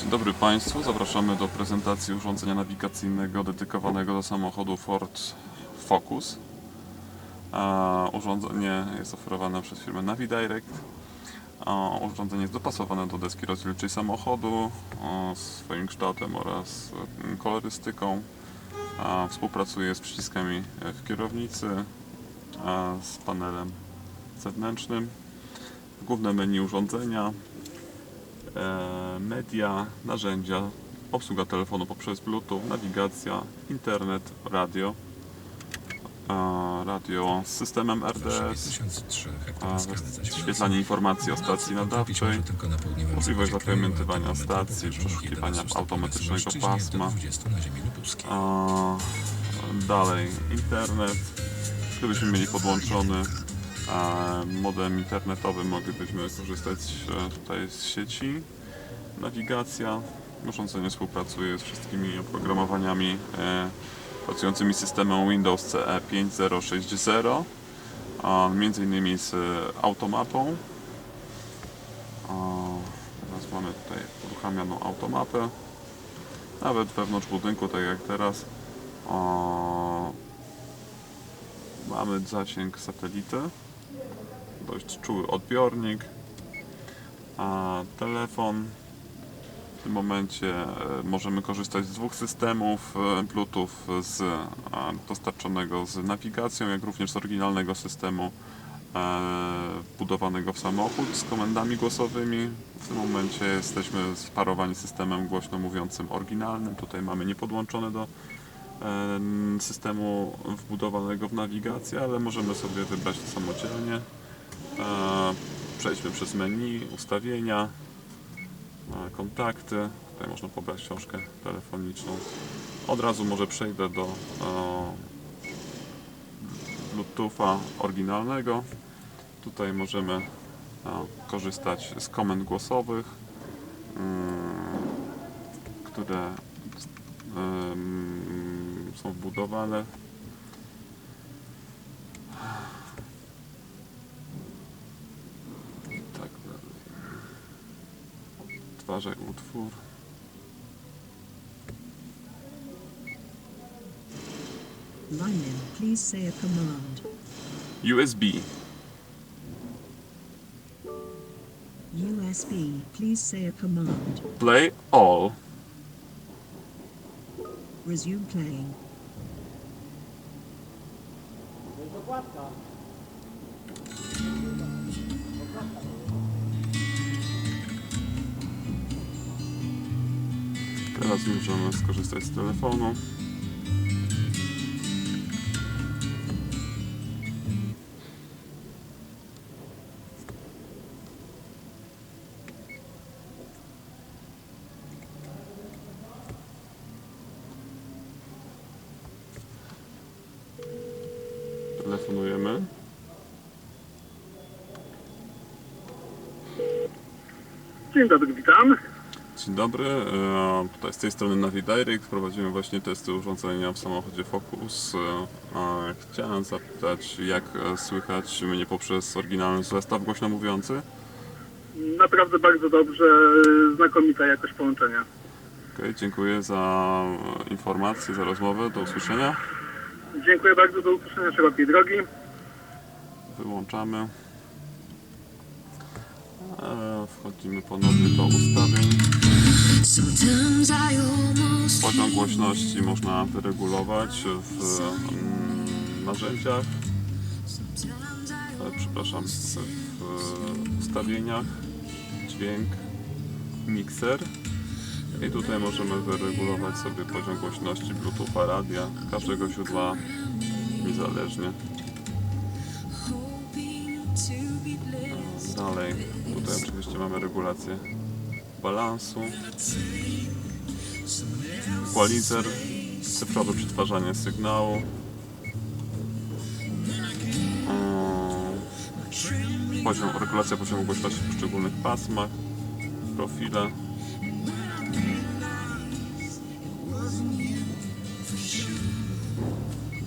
Dzień dobry Państwu, zapraszamy do prezentacji urządzenia nawigacyjnego dedykowanego do samochodu Ford Focus. Urządzenie jest oferowane przez firmę NaviDirect. Urządzenie jest dopasowane do deski rozdzielczej samochodu swoim kształtem oraz mm, kolorystyką. Współpracuje z przyciskami e, w kierownicy, z panelem zewnętrznym. Główne menu urządzenia, e, media, narzędzia, obsługa telefonu poprzez Bluetooth, nawigacja, internet, radio, radio z systemem RDS, 1003 a, hektopaskale zasilania. wyświetlanie informacji o stacji nadawczej, możliwość zapamiętywania stacji, przeszukiwania pokażą 11 stopni automatycznego pasma. do 20 na ziemi lubuskiej. A, dalej internet, gdybyśmy mieli podłączony modem internetowy, moglibyśmy korzystać e, tutaj z sieci. Nawigacja, urządzenie współpracuje z wszystkimi oprogramowaniami e, pracującymi systemem Windows CE 5060, a, między innymi z automapą. Teraz mamy tutaj uruchamianą automapę nawet wewnątrz budynku, tak jak teraz, mamy zasięg satelity, dość czuły odbiornik, a telefon. W tym momencie e, możemy korzystać z dwóch systemów e, Bluetooth z a, dostarczonego z nawigacją, jak również z oryginalnego systemu e, wbudowanego w samochód z komendami głosowymi. W tym momencie jesteśmy sparowani systemem głośno mówiącym oryginalnym. Tutaj mamy niepodłączone do em, systemu wbudowanego w nawigację, ale możemy sobie wybrać to samodzielnie. E, Przejdźmy przez menu, ustawienia, e, kontakty. Tutaj można pobrać książkę telefoniczną. Od razu może przejdę do e, Bluetootha oryginalnego. Tutaj możemy e, korzystać z komend głosowych, mm, które em, są wbudowane. Utwór. Lineman, please say a command. USB. USB, please say a command. Play all. Resume playing. Teraz możemy skorzystać z telefonu. Telefonujemy. Dzień dobry, witam. Dzień dobry, e, tutaj z tej strony NaviDirect prowadzimy właśnie testy urządzenia w samochodzie Focus. E, a Chciałem zapytać, jak e, słychać mnie poprzez oryginalny zestaw głośno mówiący? Naprawdę bardzo dobrze, znakomita jakość połączenia. Okej, dziękuję za e, informację, za rozmowę, do usłyszenia. Dziękuję bardzo, do usłyszenia szerokiej drogi. Wyłączamy. E, Wchodzimy ponownie do ustawień. Poziom głośności można wyregulować w mm, narzędziach, e, przepraszam, w ustawieniach, dźwięk, mikser i tutaj możemy wyregulować sobie poziom głośności Bluetootha radia, każdego źródła niezależnie. blessed. Dalej, tutaj oczywiście mamy regulację balansu, equalizer, cyfrowe przetwarzanie sygnału, Eee, poziom, regulacja poziomu głośności w poszczególnych pasmach, profile.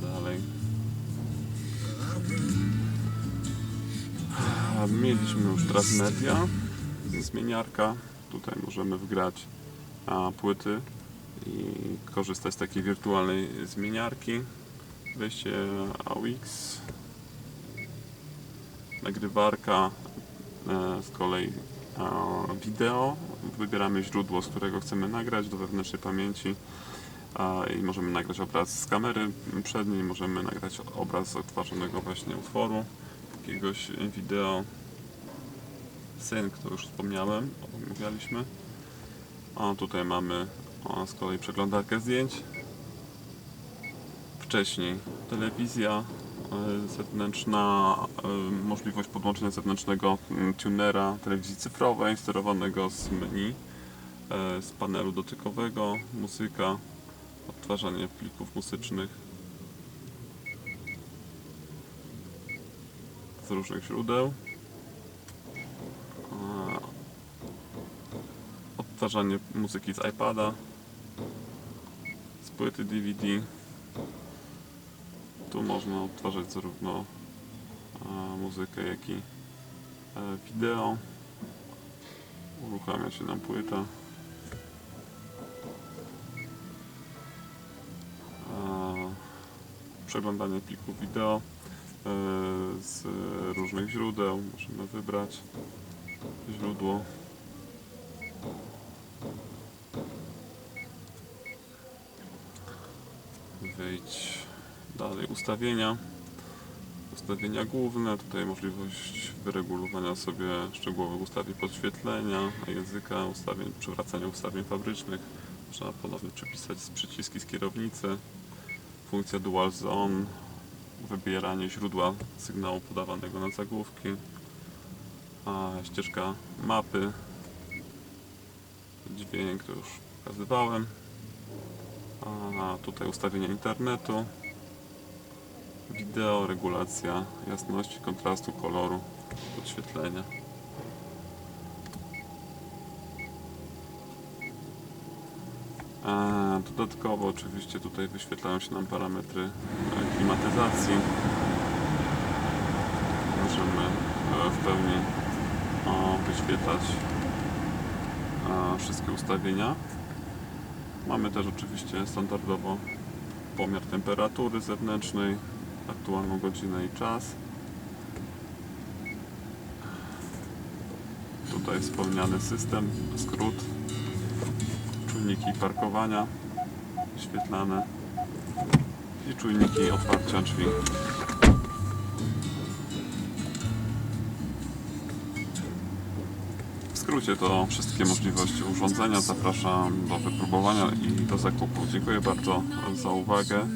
Dalej. Mieliśmy już teraz media, zmieniarka. Tutaj możemy wgrać płyty i korzystać z takiej wirtualnej zmieniarki. Wejście AUX, nagrywarka, z kolei e, wideo. Wybieramy źródło, z którego chcemy nagrać do wewnętrznej pamięci i możemy nagrać obraz z kamery przedniej, możemy nagrać obraz z odtwarzanego właśnie utworu, jakiegoś wideo. Sync, to już wspomniałem, omawialiśmy. A tutaj mamy a, z kolei przeglądarkę zdjęć. Wcześniej telewizja e, zewnętrzna, e, możliwość podłączenia zewnętrznego mm, tunera telewizji cyfrowej sterowanego z menu, e, z panelu dotykowego, muzyka, odtwarzanie plików muzycznych z różnych źródeł. Odtwarzanie muzyki z iPada, z płyty DVD. Tu można odtwarzać zarówno e, muzykę, jak i e, wideo. Uruchamia się nam płyta. E, Przeglądanie plików wideo z różnych źródeł. Możemy wybrać źródło. Wejdź dalej ustawienia. Ustawienia główne, tutaj możliwość wyregulowania sobie szczegółowych ustawień podświetlenia, języka, ustawień, przywracania ustawień fabrycznych. Można ponownie przepisać z przyciski z kierownicy. Funkcja Dual Zone, wybieranie źródła sygnału podawanego na zagłówki. A ścieżka mapy, dźwięk to już pokazywałem. A tutaj ustawienia internetu, wideo, regulacja jasności, kontrastu, koloru, podświetlenia. Dodatkowo oczywiście tutaj wyświetlają się nam parametry klimatyzacji. Możemy e, w pełni wyświetlać wszystkie ustawienia. Mamy też oczywiście standardowo pomiar temperatury zewnętrznej, aktualną godzinę i czas. Tutaj wspomniany system, skrót, czujniki parkowania wyświetlane i czujniki otwarcia drzwi. Skrócie to wszystkie możliwości urządzenia. Zapraszam do wypróbowania i do zakupu. Dziękuję bardzo za uwagę.